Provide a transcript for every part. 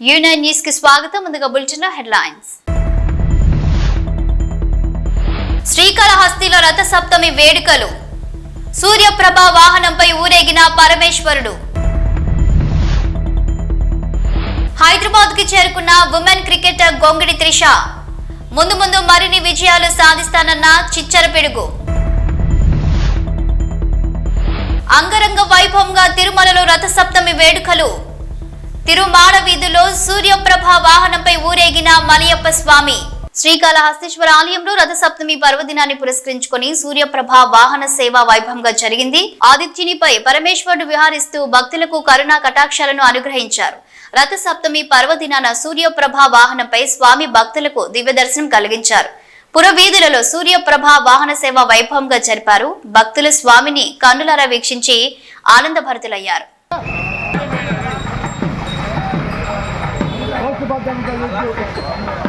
Union న్యూస్కి స్వాగతం. ముందుగా బులెటిన్ హెడ్లైన్స్. శ్రీకాళహస్తిలో రథ సప్తమి వేడుకలు. సూర్యప్రభ వాహనంపై ఊరేగిన పరమేశ్వరుడు. హైదరాబాద్కి చేరుకున్న ఉమెన్ క్రికెటర్ గొంగిడి త్రిష. ముందు ముందు మరిన్ని విజయాలు సాధిస్తానన్న చిచ్చర పిడుగు. అంగరంగ వైభవంగా తిరుమలలో రథసప్తమి వేడుకలు. తిరుమాడ వీధిలో సూర్యప్రభ వాహనంపై ఊరేగిన మలయప్ప స్వామి. శ్రీకాళహస్తీశ్వర ఆలయంలో రథసప్తమి పర్వదినాన్ని పురస్కరించుకొని సూర్యప్రభ వాహన సేవ వైభవంగా జరిగింది. ఆదిత్యునిపై పరమేశ్వరుడు విహారిస్తూ భక్తులకు కరుణా కటాక్షాలను అనుగ్రహించారు. రథసప్తమి పర్వదినాన సూర్యప్రభ వాహనంపై స్వామి భక్తులకు దివ్య దర్శనం కలిగించారు. పురవీధులలో సూర్యప్రభ వాహన సేవ వైభవంగా జరిపారు. భక్తులు స్వామిని కన్నులారా వీక్షించి ఆనందభరితులయ్యారు. babang galugyo.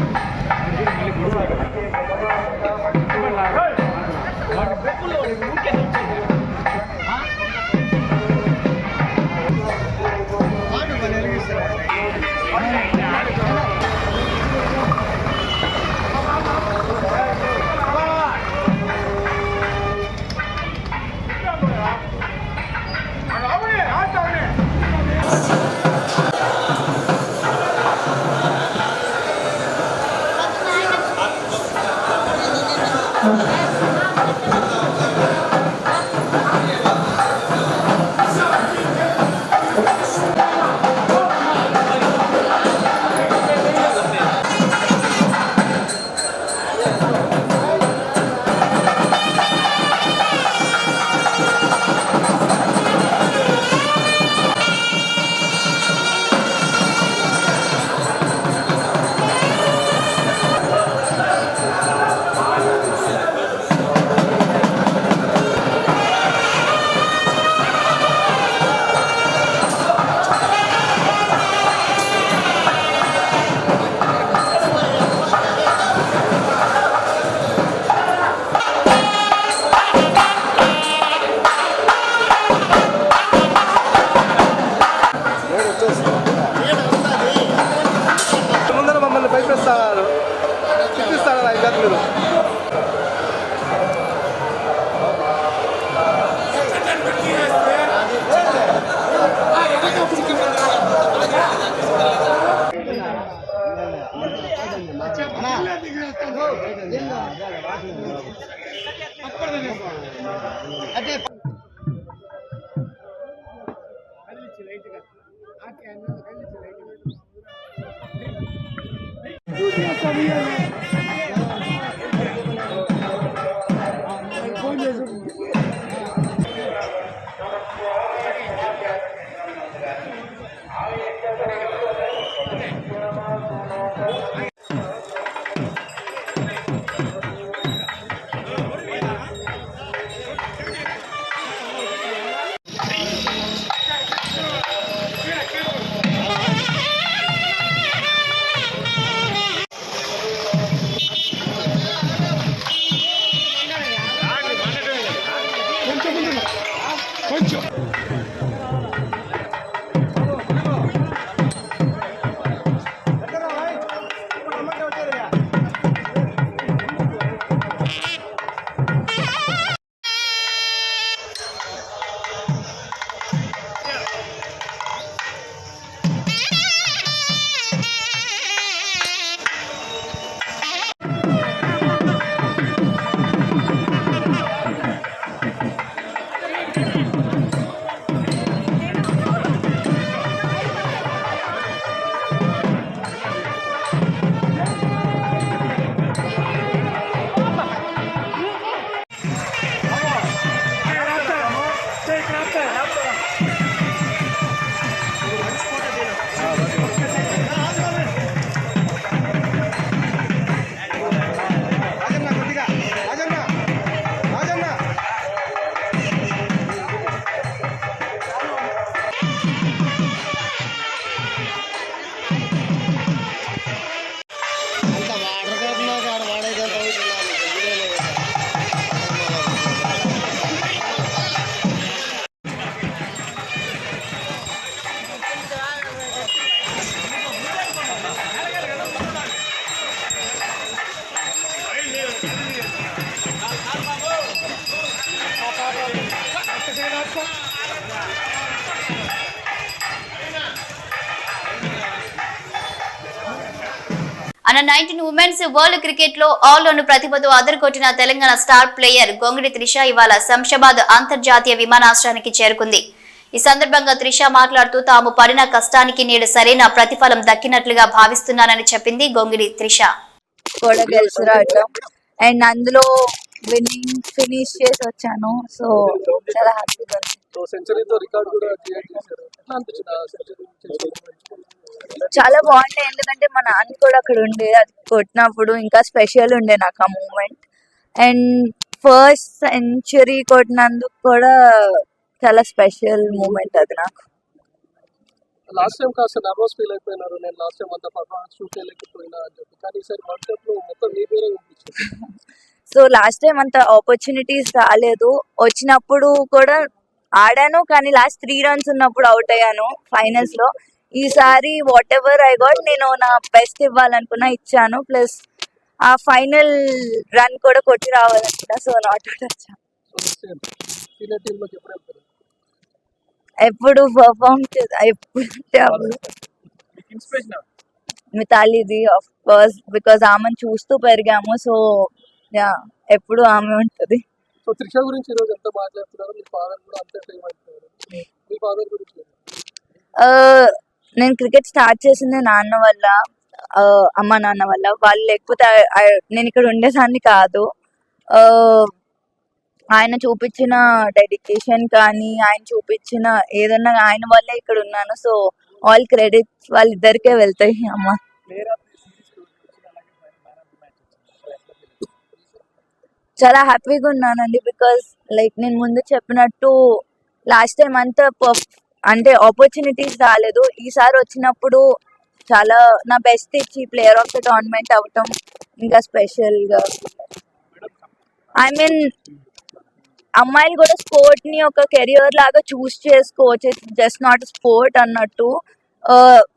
Thank you. Nineteen women's world క్రికెట్లో ఆల్ రౌండ్ ప్రతిభతో అదరగొట్టిన తెలంగాణ స్టార్ ప్లేయర్ గొంగిడి త్రిష ఇవాళ శంషాబాద్ అంతర్జాతీయ విమానాశ్రయానికి చేరుకుంది. ఈ సందర్భంగా త్రిష మాట్లాడుతూ తాము పడిన కష్టానికి నేడు సరైన ప్రతిఫలం దక్కినట్లుగా భావిస్తున్నానని చెప్పింది గొంగిడి త్రిష. అండ్ అందులో విన్నింగ్ ఫినిష్ చేసి వచ్చాను సో చాలా హ్యాపీగా సెంచరీతో రికార్డ్ కూడా క్రియేట్ చేశారు. చాలా బాగుండే. ఎందుకంటే మా నాన్న కూడా అక్కడ ఉండే. అది కొట్టినప్పుడు ఇంకా స్పెషల్ ఉండే నాకు ఆ మూమెంట్ అండ్ ఫస్ట్ సెంచరీ కొట్టినందుకు కూడా చాలా స్పెషల్ మూమెంట్ అది నాకు. లాస్ట్ టైం కాస్త నర్వస్ ఫీల్ అయిపోయినారు. నేను లాస్ట్ టైం అంత పర్ఫార్మెన్స్ షూట్ చేయలేకపోయినా అని చెప్పి. కానీ ఈసారి వరల్డ్ కప్లో మొత్తం మీ పేరే కనిపించింది. సో లాస్ట్ టైం అంత ఆపర్చునిటీస్ రాలేదు. వచ్చినప్పుడు కూడా ఆడాను కానీ లాస్ట్ త్రీ రన్స్ ఉన్నప్పుడు అవుట్ అయ్యాను ఫైనల్స్లో. ఈసారి వాట్ ఎవర్ ఐ గాట్ నేను నా బెస్ట్ ఇవ్వాలనుకున్నా ఇచ్చాను. ప్లస్ ఆ ఫైనల్ రన్ కూడా కొట్టి రావాలనుకున్నా సో నాట్ అవుట్ వచ్చాను ఎప్పుడు పర్ఫామ్ ఎప్పుడు మితాలిది ఆఫ్ కోర్స్ బికాస్ ఆమెను చూస్తూ పెరిగాము సో యా ఎప్పుడు ఆమె ఉంటుంది. సో త్రిష గురించి ఈరోజు ఎంత మాట్లాడుతున్నారు? మీ ఫాదర్ కూడా అంతే ఫేమ్ అవుతున్నారు మీ ఫాదర్ గురించి నేను క్రికెట్ స్టార్ట్ చేసింది నాన్న వల్ల అమ్మ నాన్న వల్ల. వాళ్ళు లేకపోతే నేను ఇక్కడ ఉండేదాన్ని కాదు. ఆ, ఆయన చూపించిన డెడికేషన్ కానీ ఆయన చూపించిన ఏదన్నా ఆయన వల్లే ఇక్కడ ఉన్నాను. సో ఆల్ క్రెడిట్స్ వాళ్ళిద్దరికే వెళ్తాయి అమ్మ. చాలా హ్యాపీగా ఉన్నానండి బికాస్ లైక్ నేను ముందు చెప్పినట్టు లాస్ట్ టైం అంతా అంటే ఆపర్చునిటీస్ రాలేదు. ఈసారి వచ్చినప్పుడు చాలా నా బెస్ట్ ఇచ్చి ప్లేయర్ ఆఫ్ ద టోర్నమెంట్ అవటం ఇంకా స్పెషల్గా. ఐ మీన్ అమ్మాయిలు కూడా స్పోర్ట్ని ఒక కెరియర్ లాగా చూస్ చేసుకోవచ్చు. జస్ట్ నాట్ స్పోర్ట్ అన్నట్టు.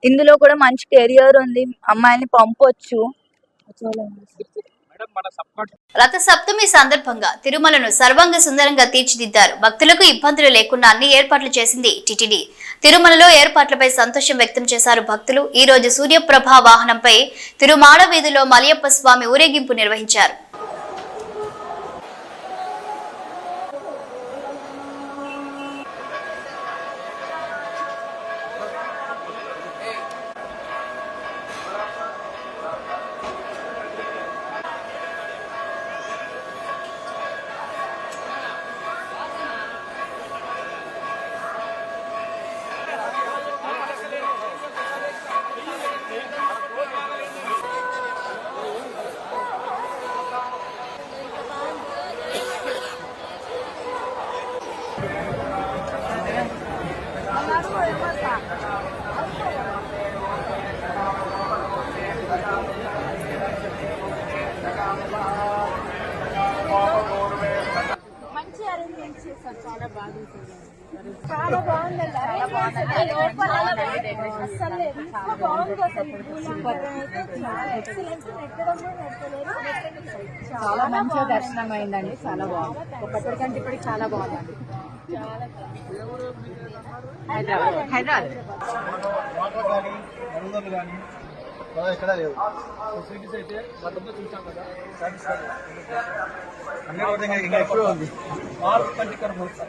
ఇందులో కూడా మంచి కెరియర్ ఉంది. అమ్మాయిని పంపొచ్చు. రథ సప్తమి సందర్భంగా తిరుమలను సర్వంగ సుందరంగా తీర్చిదిద్దారు. భక్తులకు ఇబ్బందులు లేకుండా అన్ని ఏర్పాట్లు చేసింది టిటిడి. తిరుమలలో ఏర్పాట్లపై సంతోషం వ్యక్తం చేశారు భక్తులు. ఈ రోజు సూర్యప్రభ వాహనంపై తిరుమాడ వీధిలో మలయప్ప స్వామి ఊరేగింపు నిర్వహించారు. చాలా మంచిగా దర్శనం అయిందండి చాలా బాగుంది. ఒకప్పటికంటే ఇప్పటికి చాలా బాగుందండి. హైదరాబాద్. హైదరాబాద్. ఎక్కడ లేవు. ఫెసిలిటీస్ అయితే గతంలో చూసాం కదా. సాటిస్ఫైడ్ అన్ని కూడా ఇంకా ఇంకా ఎక్కువే ఉంది. ఆరు కంటే ఇక్కడ పోతాం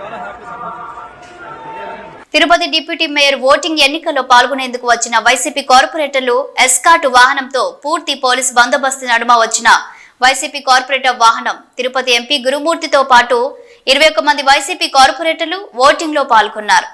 చాలా happy Tirupati deputy mayor voting ఎన్నికల్లో పాల్గొనేందుకు వచ్చిన వైసీపీ కార్పొరేటర్లు ఎస్కాట్ వాహనంతో పూర్తి పోలీస్ బందోబస్తు నడుమ వచ్చిన వైసీపీ కార్పొరేటర్ వాహనం. తిరుపతి ఎంపీ గురుమూర్తితో పాటు ఇరవై ఒక్క మంది వైసీపీ కార్పొరేటర్లు ఓటింగ్లో పాల్గొన్నారు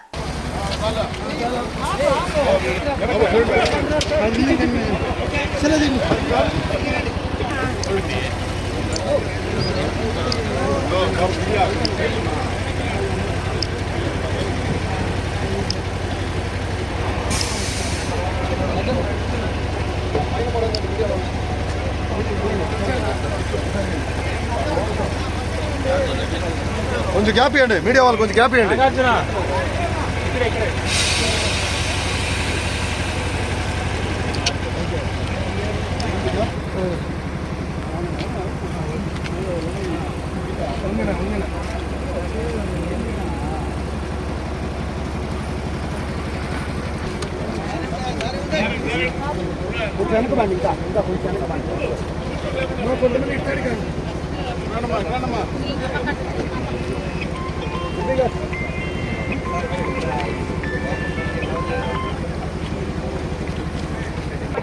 కొంచెం గ్యాప్ ఇవ్వండి మీడియా వాళ్ళు కొంచెం గ్యాప్ ఇవ్వండి Terima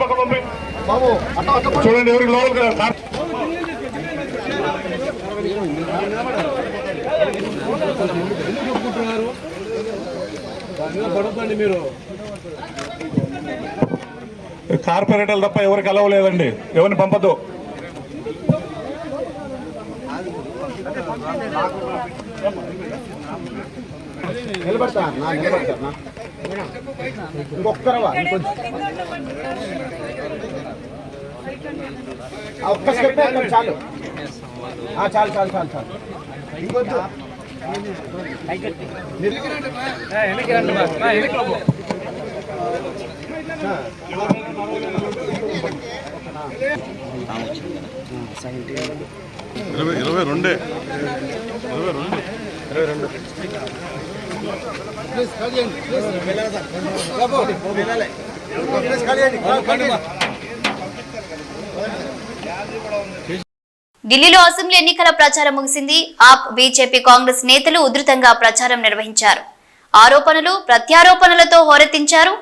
kasih. చూడండి ఎవరికి లోపలికి రా, సార్. మీరు కార్పొరేటర్లు తప్ప ఎవరికి అలవలేదండి ఎవరిని పంపద్దు. నిలబడతా నా నిలబడతా ఇంకొక్కరవా? ఇంకొంచెం ఒక్క స్టెప్ వేయండి, చాలు ఆ, చాలు చాలు చాలు చాలు ఇంకొంచెం ఇరవై ఇరవై రెండే ఇరవై రెండు ఇరవై రెండు ఢిల్లీలో అసెంబ్లీ ఎన్నికల ప్రచారం ముగిసింది. ఆప్ బీజేపీ కాంగ్రెస్ నేతలు ఉధృతంగా ప్రచారం నిర్వహించారు. ఆరోపణలు ప్రత్యారోపణలతో హోరెత్తించారు.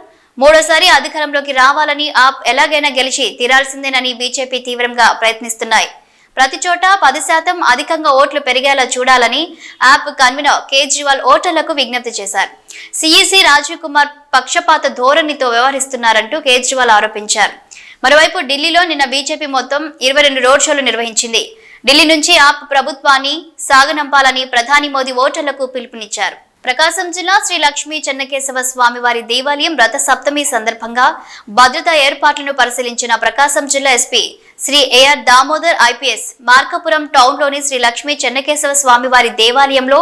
మూడోసారి అధికారంలోకి రావాలని ఆప్ ఎలాగైనా గెలిచి తీరాల్సిందేనని బీజేపీ తీవ్రంగా ప్రయత్నిస్తున్నాయి. ప్రతి చోట పది శాతం అధికంగా ఓట్లు పెరిగేలా చూడాలని యాప్ కన్వీనర్ కేజ్రీవాల్ ఓటర్లకు విజ్ఞప్తి చేశారు. సిఈసి రాజీవ్ కుమార్ పక్షపాత ధోరణితో వ్యవహరిస్తున్నారంటూ కేజ్రీవాల్ ఆరోపించారు. మరోవైపు ఢిల్లీలో నిన్న బీజేపీ మొత్తం ఇరవై రెండు రోడ్ షోలు నిర్వహించింది. ఢిల్లీ నుంచి ఆప్ ప్రభుత్వాన్ని సాగనంపాలని ప్రధాని మోదీ ఓటర్లకు పిలుపునిచ్చారు. ప్రకాశం జిల్లా శ్రీ లక్ష్మీ చెన్నకేశవ స్వామివారి దేవాలయం రథ సప్తమి సందర్భంగా భద్రతా ఏర్పాట్లను పరిశీలించిన ప్రకాశం జిల్లా SP Sri AR Damodar IPS Markapuram టౌన్లోని Shri Lakshmi Chennakesava స్వామివారి దేవాలయంలో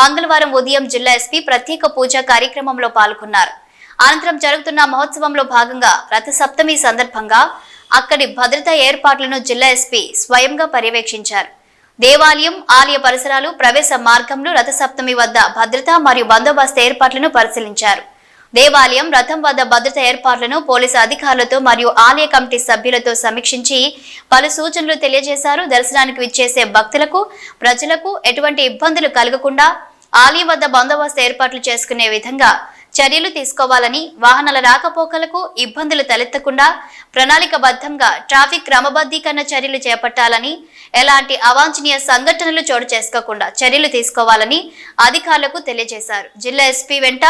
మంగళవారం ఉదయం జిల్లా ఎస్పీ ప్రత్యేక పూజా కార్యక్రమంలో పాల్గొన్నారు. అనంతరం జరుగుతున్న మహోత్సవంలో భాగంగా రథ సప్తమి సందర్భంగా అక్కడి భద్రతా ఏర్పాట్లను జిల్లా ఎస్పీ స్వయంగా పర్యవేక్షించారు. దేవాలయం ఆలయ పరిసరాలు ప్రవేశ మార్గంలో రథసప్తమి వద్ద భద్రత మరియు బందోబస్తు ఏర్పాట్లను పరిశీలించారు. దేవాలయం రథం వద్ద భద్రత ఏర్పాట్లను పోలీసు అధికారులతో మరియు ఆలయ కమిటీ సభ్యులతో సమీక్షించి పలు సూచనలు తెలియజేశారు. దర్శనానికి విచ్చేసే భక్తులకు ప్రజలకు ఎటువంటి ఇబ్బందులు కలగకుండా ఆలయం వద్ద బందోబస్తు ఏర్పాట్లు చేసుకునే విధంగా చర్యలు తీసుకోవాలని వాహనాల రాకపోకలకు ఇబ్బందులు తలెత్తకుండా ప్రణాళికబద్ధంగా ట్రాఫిక్ క్రమబద్ధీకరణ చర్యలు చేపట్టాలని ఎలాంటి అవాంఛనీయ సంఘటనలు చోటు చేసుకోకుండా చర్యలు తీసుకోవాలని అధికారులకు తెలియజేశారు. జిల్లా ఎస్పీ వెంట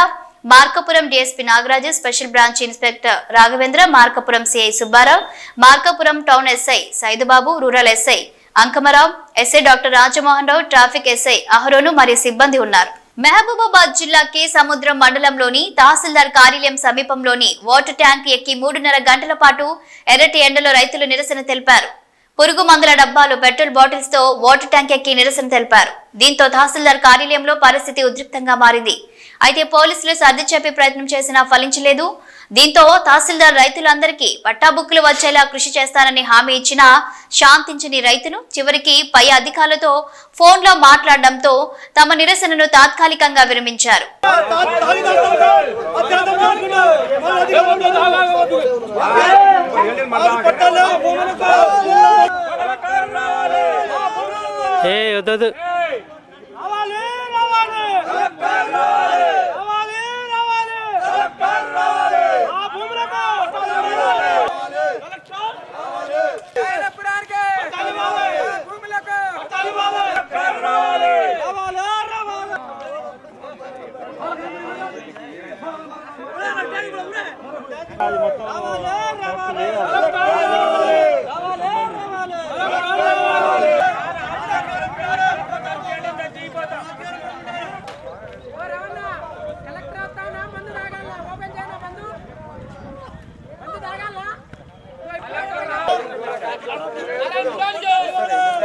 Markapuram DSP Nagaraju special branch inspector Raghavendra Markapuram CI Subbarao Markapuram town SI Saidubabu rural SI Ankamarao SI doctor Rajamohan Rao traffic SI Aharonu మరియు సిబ్బంది ఉన్నారు. మహబూబాబాద్ జిల్లా కే సముద్రం మండలంలోని తహసీల్దార్ కార్యాలయం సమీపంలోని వాటర్ ట్యాంక్ ఎక్కి మూడున్నర గంటల పాటు ఎర్రటి ఎండలో రైతులు నిరసన తెలిపారు. పురుగు మందుల డబ్బాలు పెట్రోల్ బాటిల్స్తో వాటర్ ట్యాంక్ ఎక్కి నిరసన తెలిపారు. దీంతో తహసీల్దార్ కార్యాలయంలో పరిస్థితి ఉద్రిక్తంగా మారింది. అయితే పోలీసులు సర్ది చెప్పే ప్రయత్నం చేసినా ఫలించలేదు. దీంతో తహసీల్దార్ రైతులందరికీ పట్టాబుక్కులు వచ్చేలా కృషి చేస్తానని హామీ ఇచ్చినా శాంతించని రైతులు చివరికి పై అధికారులతో ఫోన్లో మాట్లాడడంతో తమ నిరసనను తాత్కాలికంగా విరమించారు. ఏ వద్దదు కలెక్టర్ వస్తానా మందు తాగాల ఓపెన్ చేయనా మందు మందు తాగాల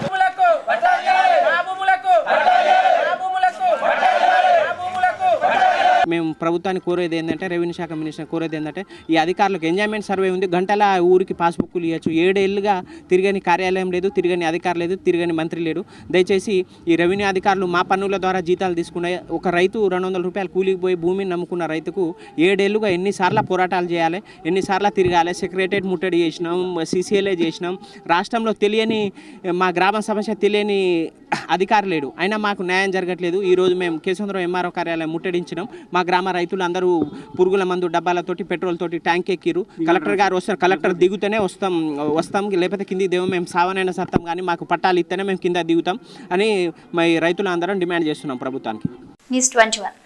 భూములకు ఆ భూములకు ఆ భూములకు ఆ భూములకు మేము ప్రభుత్వాన్ని కోరేది ఏంటంటే రెవెన్యూ శాఖ మినిస్టర్ కోరేది ఏంటంటే ఈ అధికారులకు ఎంజాయ్మెంట్ సర్వే ఉంది. గంటల ఊరికి పాస్బుక్లు ఇవ్వచ్చు. ఏడేళ్ళుగా తిరగని కార్యాలయం లేదు తిరగని అధికారు లేదు తిరగని మంత్రి లేడు. దయచేసి ఈ రెవెన్యూ అధికారులు మా పన్నుల ద్వారా జీతాలు తీసుకునే ఒక రైతు రెండు వందల రూపాయలు కూలికి పోయి భూమిని నమ్ముకున్న రైతుకు ఏడేళ్ళుగా ఎన్నిసార్లు పోరాటాలు చేయాలి ఎన్నిసార్లు తిరగాలి సెక్రటరేట్ ముట్టడి చేసినాం సీసీఎల్ఏ చేసినాం. రాష్ట్రంలో తెలియని మా గ్రామ సమస్య తెలియని అధికారి లేడు. అయినా మాకు న్యాయం జరగట్లేదు. ఈరోజు మేము కేసుంద్రం ఎంఆర్ఓ కార్యాలయం ముట్టడించినాం. మా గ్రామ రైతులు అందరూ పురుగుల మందు డబ్బాలతోటి పెట్రోల్ తోటి ట్యాంక్ ఎక్కిరు కలెక్టర్ గారు వస్తారు. కలెక్టర్ దిగుతూనే వస్తాం వస్తాం. లేకపోతే కింది దేవం మేము సావనైనా సత్తాం కానీ మాకు పట్టాలు ఇస్తేనే మేము కింద దిగుతాం అని మా రైతులు అందరం డిమాండ్ చేస్తున్నాం ప్రభుత్వానికి. News twenty one.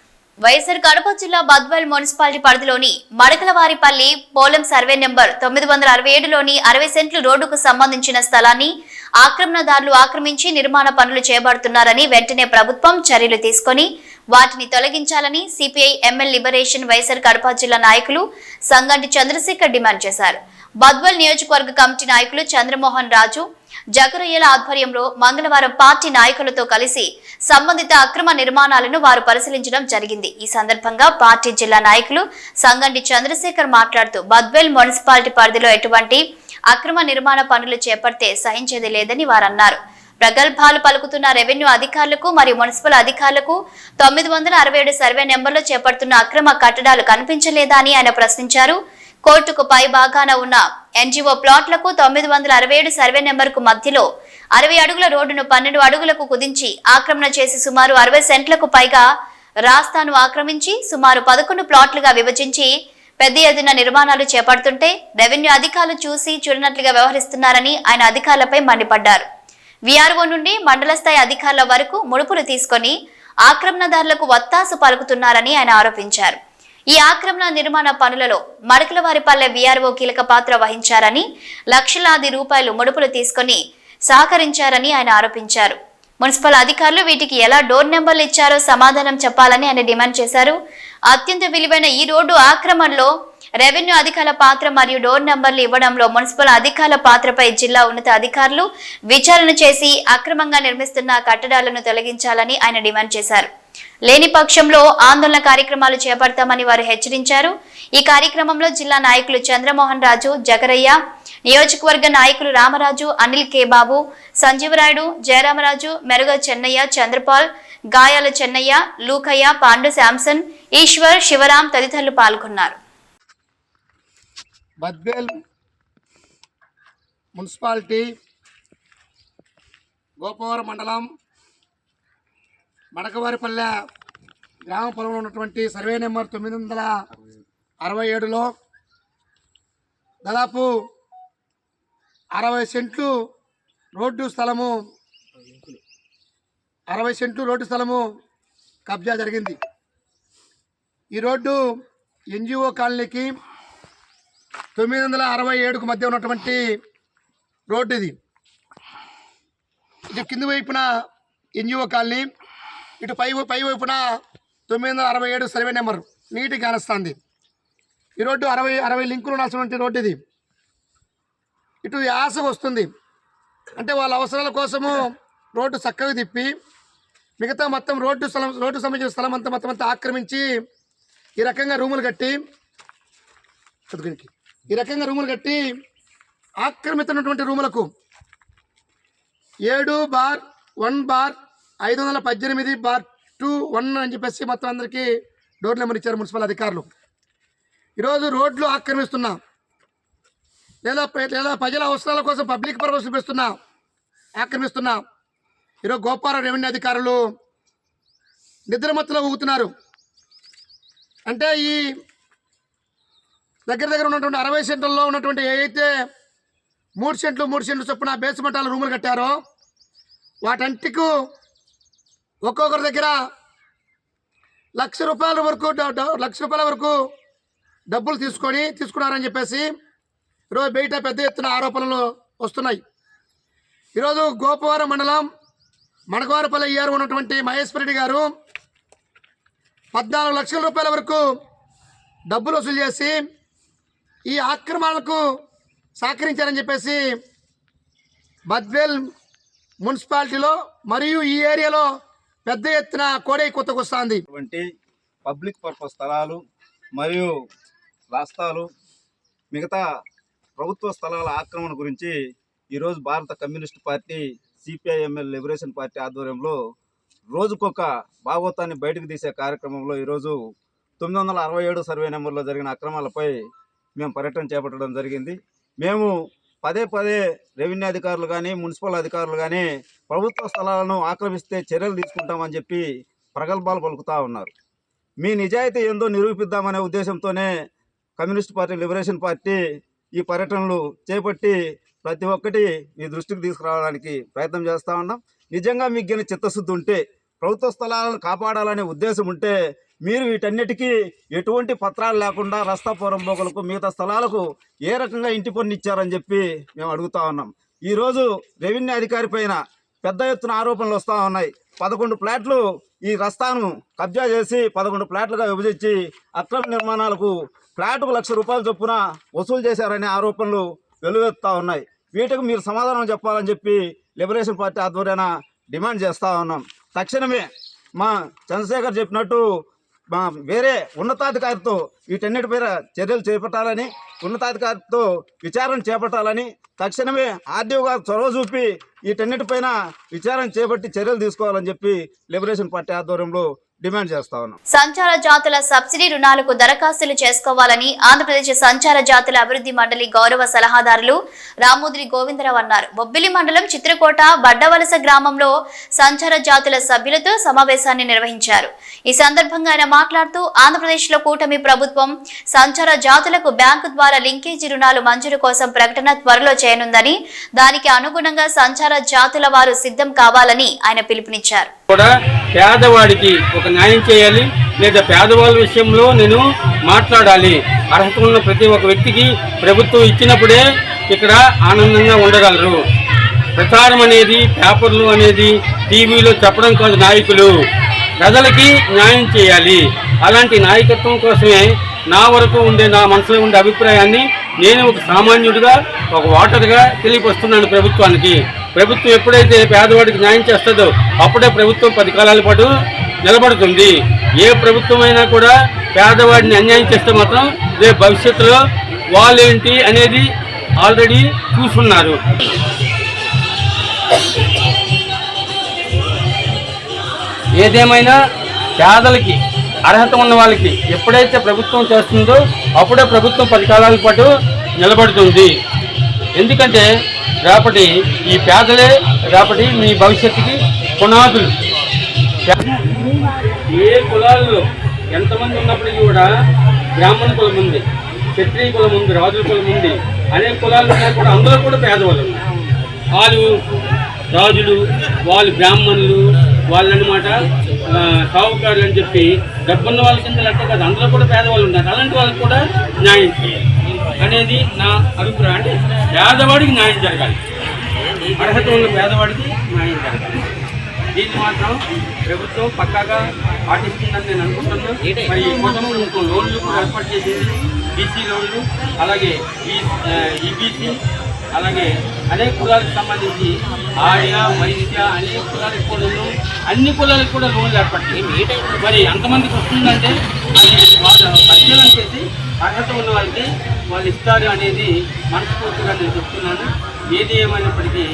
YSR Kadapa జిల్లా బద్వేల్ మున్సిపాలిటీ పరిధిలోని మడకలవారిపల్లి పోలం సర్వే నెంబర్ తొమ్మిది వందల అరవై ఏడులోని అరవై సెంట్లు రోడ్డుకు సంబంధించిన స్థలాన్ని ఆక్రమణదారులు ఆక్రమించి నిర్మాణ పనులు చేపడుతున్నారని వెంటనే ప్రభుత్వం చర్యలు తీసుకొని వాటిని తొలగించాలని CPI ML liberation YSR Kadapa జిల్లా నాయకులు సంగంటి చంద్రశేఖర్ డిమాండ్ చేశారు. బద్వల్ నియోజకవర్గ కమిటీ నాయకులు చంద్రమోహన్ రాజు జగరయ్యల ఆధ్వర్యంలో మంగళవారం పార్టీ నాయకులతో కలిసి సంబంధిత అక్రమ నిర్మాణాలను వారు పరిశీలించడం జరిగింది. ఈ సందర్భంగా పార్టీ జిల్లా నాయకులు సంగంటి చంద్రశేఖర్ మాట్లాడుతూ బద్వేల్ మున్సిపాలిటీ పరిధిలో ఎటువంటి అక్రమ నిర్మాణ పనులు చేపడితే సహించేది లేదని వారన్నారు. ప్రగల్భాలు పలుకుతున్న రెవెన్యూ అధికారులకు మరియు మున్సిపల్ అధికారులకు తొమ్మిది వందల అరవై ఏడు సర్వే నెంబర్లో చేపడుతున్న అక్రమ కట్టడాలు కనిపించలేదా అని ఆయన ప్రశ్నించారు. కోర్టుకు పై భాగాన ఉన్న ఎన్జిఓ ప్లాట్లకు తొమ్మిది వందల అరవై ఏడు సర్వే నెంబర్కు మధ్యలో అరవై అడుగుల రోడ్డును పన్నెండు అడుగులకు కుదించి ఆక్రమణ చేసి సుమారు అరవై సెంట్లకు పైగా రాస్తాను ఆక్రమించి సుమారు పదకొండు ప్లాట్లుగా విభజించి పెద్ద ఎత్తున నిర్మాణాలు చేపడుతుంటే రెవెన్యూ అధికారులు చూసి చూడనట్లుగా వ్యవహరిస్తున్నారని ఆయన అధికారులపై మండిపడ్డారు. విఆర్ఓ నుండి మండల స్థాయి అధికారుల వరకు ముడుపులు తీసుకొని ఆక్రమణదారులకు వత్తాసు పలుకుతున్నారని ఆయన ఆరోపించారు. ఈ ఆక్రమణ నిర్మాణ పనులలో మడకలవారిపల్లె విఆర్ఓ కీలక పాత్ర వహించారని లక్షలాది రూపాయలు ముడుపులు తీసుకొని సహకరించారని ఆయన ఆరోపించారు. మున్సిపల్ అధికారులు వీటికి ఎలా డోర్ నెంబర్లు ఇచ్చారో సమాధానం చెప్పాలని ఆయన డిమాండ్ చేశారు. అత్యంత విలువైన ఈ రోడ్డు ఆక్రమణలో రెవెన్యూ అధికారుల పాత్ర మరియు డోర్ నంబర్లు ఇవ్వడంలో మున్సిపల్ అధికారుల పాత్రపై జిల్లా ఉన్నత అధికారులు విచారణ చేసి అక్రమంగా నిర్మిస్తున్న కట్టడాలను తొలగించాలని ఆయన డిమాండ్ చేశారు. లేని పక్షంలో ఆందోళన కార్యక్రమాలు చేపడతామని వారు హెచ్చరించారు. ఈ కార్యక్రమంలో జిల్లా నాయకులు చంద్రమోహన్ రాజు జగరయ్య నియోజకవర్గ నాయకులు రామరాజు అనిల్ కే బాబు సంజీవరాయుడు జయరామరాజు మెరుగ చెన్నయ్య చంద్రపాల్ గాయాల చెన్నయ్య లూకయ్య పాండు శాంసన్ ఈశ్వర్ శివరాం తదితరులు పాల్గొన్నారు. బద్వేల్ మున్సిపాలిటీ గోపవరం మండలం మడకవారిపల్లె గ్రామ పొలంలో ఉన్నటువంటి సర్వే నెంబర్ తొమ్మిది వందల అరవై ఏడులో దాదాపు అరవై సెంట్లు రోడ్డు స్థలము అరవై సెంట్లు రోడ్డు స్థలము కబ్జా జరిగింది. ఈ రోడ్డు ఎన్జిఓ కాలనీకి తొమ్మిది వందల అరవై ఏడుకు మధ్య ఉన్నటువంటి రోడ్డు ఇది ఇటు కింది వైపున ఎన్జిఓ కాలనీ ఇటు పై పై వైపున తొమ్మిది వందల అరవై ఏడు సర్వే నెంబర్ నీటి కానస్తుంది ఈ రోడ్డు అరవై అరవై లింకులు ఉండాల్సినటువంటి రోడ్డు ఇది ఇటు యాస వస్తుంది. అంటే వాళ్ళ అవసరాల కోసము రోడ్డు చక్కగా తిప్పి మిగతా మొత్తం రోడ్డు స్థలం రోడ్డు సంబంధించిన స్థలం అంతా మొత్తం అంతా ఆక్రమించి ఈ రకంగా రూములు కట్టి ఈ రకంగా రూములు కట్టి ఆక్రమితున్నటువంటి రూములకు ఏడు బార్ వన్ బార్ ఐదు వందల పద్దెనిమిది బార్ టూ వన్ అని చెప్పేసి మొత్తం అందరికీ డోర్ నెంబర్ ఇచ్చారు మున్సిపల్ అధికారులు. ఈరోజు రోడ్లు ఆక్రమిస్తున్నా. లేదా ప్ర- లేదా ప్రజల అవసరాల కోసం పబ్లిక్ పర్పస్ చూపిస్తున్నా. ఆక్రమిస్తున్నా. ఈరోజు గోపాల రెవెన్యూ అధికారులు నిద్రమత్తులో ఊగుతున్నారు. అంటే ఈ దగ్గర దగ్గర ఉన్నటువంటి అరవై సెంట్లలో ఉన్నటువంటి ఏదైతే మూడు సెంట్లు మూడు సెంట్లు చొప్పున బేస్మెంటాల రూములు కట్టారో వాటంటికు ఒక్కొక్కరి దగ్గర లక్ష రూపాయల వరకు లక్ష రూపాయల వరకు డబ్బులు తీసుకొని తీసుకున్నారని చెప్పేసి ఈరోజు బయట పెద్ద ఎత్తున ఆరోపణలు వస్తున్నాయి. ఈరోజు గోపవరం మండలం మడగవారపల్లి ఇయర్ ఉన్నటువంటి మహేశ్వర రెడ్డి గారు పద్నాలుగు లక్షల రూపాయల వరకు డబ్బులు వసూలు చేసి ఈ ఆక్రమణలకు సహకరించారని చెప్పేసి బద్వేల్ మున్సిపాలిటీలో మరియు ఈ ఏరియాలో పెద్ద ఎత్తున కోడై కొత్తకొస్తుంది వంటి పబ్లిక్ పర్పస్ స్థలాలు మరియు రాస్తాలు మిగతా ప్రభుత్వ స్థలాల ఆక్రమణ గురించి ఈరోజు భారత communist party CPIML liberation party ఆధ్వర్యంలో రోజుకొక భాగవతాన్ని బయటకు తీసే కార్యక్రమంలో ఈరోజు తొమ్మిది వందల అరవై ఏడు సర్వే నెంబర్లో జరిగిన అక్రమాలపై మేము పర్యటన చేపట్టడం జరిగింది. మేము పదే పదే రెవెన్యూ అధికారులు కానీ మున్సిపల్ అధికారులు కానీ ప్రభుత్వ స్థలాలను ఆక్రమిస్తే చర్యలు తీసుకుంటామని చెప్పి ప్రగల్భాలు పలుకుతూ ఉన్నారు. మీ నిజాయితీ ఏందో నిరూపిద్దామనే ఉద్దేశంతోనే కమ్యూనిస్ట్ పార్టీ లిబరేషన్ పార్టీ ఈ పర్యటనలు చేపట్టి ప్రతి ఒక్కటి మీ దృష్టికి తీసుకురావడానికి ప్రయత్నం చేస్తూ ఉన్నాం. నిజంగా మీకు గిన చిత్తశుద్ధి ఉంటే ప్రభుత్వ స్థలాలను కాపాడాలనే ఉద్దేశం ఉంటే మీరు వీటన్నిటికీ ఎటువంటి పత్రాలు లేకుండా రస్తా పోరంబోకులకు మిగతా స్థలాలకు ఏ రకంగా ఇంటి పన్ను ఇచ్చారని చెప్పి మేము అడుగుతా ఉన్నాం. ఈరోజు రెవెన్యూ అధికారి పైన పెద్ద ఎత్తున ఆరోపణలు వస్తూ ఉన్నాయి. పదకొండు ప్లాట్లు ఈ రస్తాను కబ్జా చేసి పదకొండు ప్లాట్లుగా విభజించి అక్రమ నిర్మాణాలకు ఫ్లాట్కు లక్ష రూపాయల చొప్పున వసూలు చేశారనే ఆరోపణలు వెలువెత్తా ఉన్నాయి. వీటికి మీరు సమాధానం చెప్పాలని చెప్పి లిబరేషన్ పార్టీ ఆధ్వర్యాన డిమాండ్ చేస్తూ ఉన్నాం. తక్షణమే మా చంద్రశేఖర్ చెప్పినట్టు మా వేరే ఉన్నతాధికారితో వీటన్నిటిపైన చర్యలు చేపట్టాలని ఉన్నతాధికారితో విచారణ చేపట్టాలని తక్షణమే ఆర్డీఓ గారు చొరవ చూపి వీటన్నిటిపైన విచారణ చేపట్టి చర్యలు తీసుకోవాలని చెప్పి లిబరేషన్ పార్టీ ఆధ్వర్యంలో డిమాండ్ చేస్తా ఉన్నాం. సంచార జాతుల సబ్సిడీ రుణాలకు దరఖాస్తులు చేసుకోవాలని ఆంధ్రప్రదేశ్ సంచార జాతుల అభివృద్ధి మండలి గౌరవ సలహాదారులు రామోద్రి గోవిందరావు అన్నారు. బొబ్బిలి మండలం చిత్రకోట బడ్డవలస గ్రామంలో సంచార జాతుల సభ్యులతో సమావేశాన్ని నిర్వహించారు. ఈ సందర్భంగా ఆయన మాట్లాడుతూ ఆంధ్రప్రదేశ్లో కూటమి ప్రభుత్వం సంచార జాతులకు బ్యాంకు ద్వారా లింకేజీ రుణాలు మంజూరు కోసం ప్రకటన త్వరలో చేయనుందని దానికి అనుగుణంగా సంచార జాతుల వారు సిద్ధం కావాలని ఆయన పిలుపునిచ్చారు. కూడా పేదవాడికి ఒక న్యాయం చేయాలి లేదా పేదవాళ్ళ విషయంలో నేను మాట్లాడాలి. అర్హత ఉన్న ప్రతి ఒక్క వ్యక్తికి ప్రభుత్వం ఇచ్చినప్పుడే ఇక్కడ ఆనందంగా ఉండగలరు. ప్రచారం అనేది పేపర్లు అనేది టీవీలో చెప్పడం కాదు నాయకులు. ప్రజలకి న్యాయం చేయాలి. అలాంటి నాయకత్వం కోసమే నా వరకు ఉండే నా మనసులో ఉండే అభిప్రాయాన్ని నేను ఒక సామాన్యుడిగా ఒక ఓటర్గా తెలియపరుస్తున్నాను ప్రభుత్వానికి. ప్రభుత్వం ఎప్పుడైతే పేదవాడికి న్యాయం చేస్తుందో అప్పుడే ప్రభుత్వం పది కాలాల పాటు నిలబడుతుంది. ఏ ప్రభుత్వమైనా కూడా పేదవాడిని అన్యాయం చేస్తే మాత్రం రేపు భవిష్యత్తులో వాళ్ళేంటి అనేది ఆల్రెడీ చూసున్నారు. ఏదేమైనా పేదలకి అర్హత ఉన్న వాళ్ళకి ఎప్పుడైతే ప్రభుత్వం చేస్తుందో అప్పుడే ప్రభుత్వం పది కాలాల పాటు నిలబడుతుంది. ఎందుకంటే రేపటి ఈ పేదలే రేపటి మీ భవిష్యత్తుకి పునాదులు. ఏ కులాల్లో ఎంతమంది ఉన్నప్పటికీ కూడా బ్రాహ్మణ కులం ఉంది క్షత్రియ కులం ఉంది రాజుల కులం ఉంది అనేక కులాలు ఉన్నాయి కూడా అందులో కూడా పేదవాళ్ళు ఉన్నారు. వాళ్ళు రాజులు వాళ్ళు బ్రాహ్మణులు వాళ్ళనమాట సావుకారులు అని చెప్పి డబ్బున్న వాళ్ళ కింద లెక్క కాదు అందులో కూడా పేదవాళ్ళు ఉన్నారు. అలాంటి వాళ్ళకి కూడా న్యాయం చేయాలి. అనేది నా అభిప్రాయం. అంటే పేదవాడికి న్యాయం జరగాలి. అర్హత ఉన్న పేదవాడికి న్యాయం జరగాలి. దీన్ని మాత్రం ప్రభుత్వం పక్కాగా పాటిస్తుందని నేను అనుకుంటున్నాను. మరి కుటుంబం లోన్లు ఏర్పాటు చేసింది బీసీ లోన్లు అలాగే ఈ ఈబీసీ అలాగే అనేక కులాలకు సంబంధించి ఆర్య వైశ్య అనేక కులాలకు కూడా అన్ని కులాలకు కూడా లోన్లు చేసింది మరి ఎంతమందికి వస్తుందంటే అది వాళ్ళు పరిశీలన చేసి అర్హత ఉన్న వాళ్ళకి వాళ్ళు ఇస్తారు అనేది మనస్ఫూర్తిగా నేను చెప్తున్నాను. ఏది ఏమైనప్పటికీ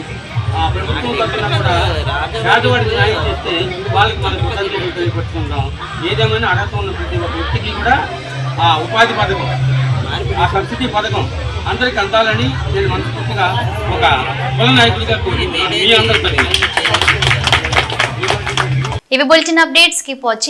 ఆ ప్రభుత్వం తరఫున కూడా పేదవాడికి న్యాయం చేస్తే వాళ్ళకి మనకు కృతజ్ఞతలు తెలియపరుచుకుందాం. ఏదేమైనా అర్హత ఉన్న ప్రతి ఒక్క వ్యక్తికి కూడా ఆ ఉపాధి పథకం ఆ సబ్సిడీ పథకం అందరికి అందాలని నేను మనస్ఫూర్తిగా ఒక కుల నాయకుడిగా కోరుకుంటున్నాను మీ అందరి ఇవి బులెటిన్ అప్డేట్స్. Keep watching.